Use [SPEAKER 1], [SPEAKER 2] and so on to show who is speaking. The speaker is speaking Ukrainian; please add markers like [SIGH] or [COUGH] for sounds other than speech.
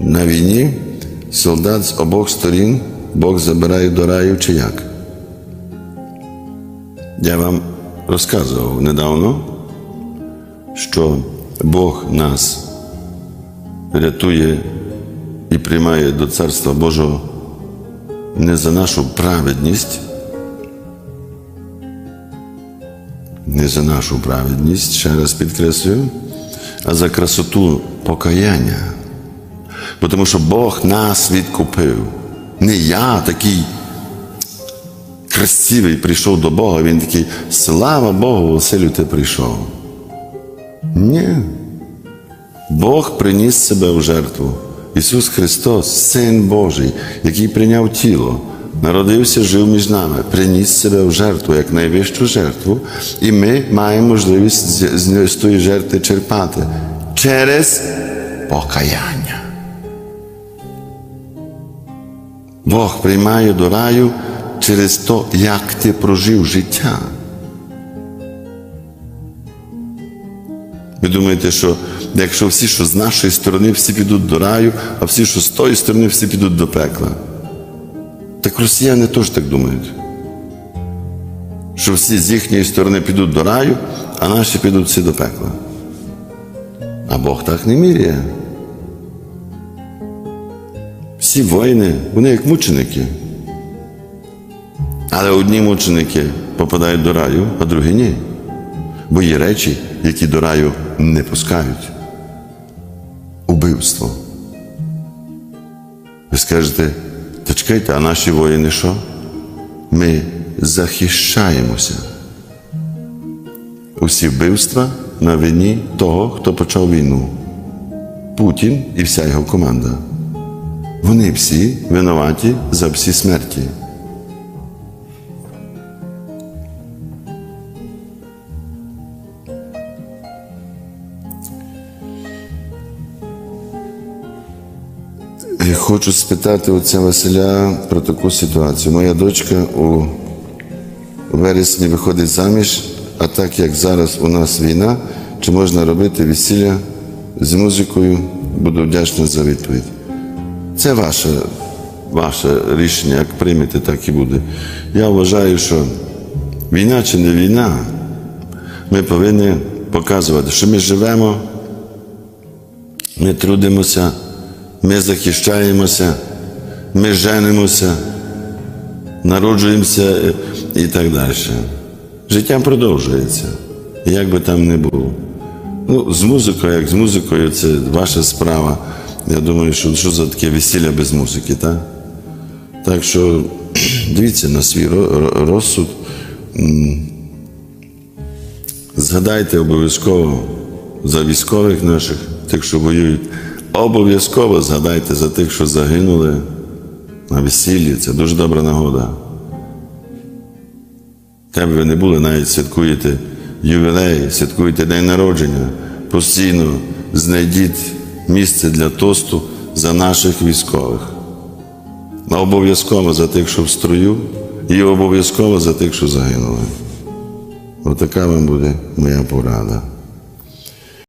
[SPEAKER 1] На війні солдат з обох сторін Бог забирає до раю чи як? Я вам розказував недавно, що Бог нас рятує і приймає до Царства Божого не за нашу праведність, не за нашу праведність, ще раз підкреслюю, а за красоту покаяння. Тому що Бог нас відкупив. Не я такий красивий прийшов до Бога, він такий, слава Богу, Василю, ти прийшов. Ні. Бог приніс себе в жертву. Ісус Христос, Син Божий, який прийняв тіло, народився, жив між нами, приніс себе в жертву як найвищу жертву, і ми маємо можливість з тої жертви черпати через покаяння. Бог приймає до раю через то, як ти прожив життя. Ви думаєте, що якщо всі, що з нашої сторони, всі підуть до раю, а всі, що з тої сторони, всі підуть до пекла. Так росіяни теж так думають. Що всі з їхньої сторони підуть до раю, а наші підуть всі до пекла. А Бог так не міряє. Всі воїни, вони як мученики. Але одні мученики попадають до раю, а другі ні. Бо є речі, які до раю не пускають. Убивство. Ви скажете, та чекайте, а наші воїни що? Ми захищаємося. Усі вбивства на вині того, хто почав війну. Путін і вся його команда. Вони всі винуваті за всі смерті. Я хочу спитати отця Василя про таку ситуацію. Моя дочка у вересні виходить заміж, а так як зараз у нас війна, чи можна робити весілля з музикою? Буду вдячний за відповідь. Це ваше, ваше рішення, як приймете, так і буде. Я вважаю, що війна чи не війна, ми повинні показувати, що ми живемо, ми трудимося, ми захищаємося, ми женимося, народжуємося і так далі. Життя продовжується, як би там не було. Ну, з музикою, як з музикою, це ваша справа. Я думаю, що що за таке весілля без музики, так? Так що [CLEARS THROAT] дивіться на свій ро- ро- розсуд. Згадайте обов'язково за військових наших, тих, що воюють. Обов'язково згадайте за тих, що загинули на весіллі. Це дуже добра нагода. Де б ви не були, навіть святкуєте ювілей, святкуєте день народження. Постійно знайдіть місце для тосту за наших військових. А Обов'язково за тих, що в строю, і обов'язково за тих, що загинули. Отака вам буде моя порада.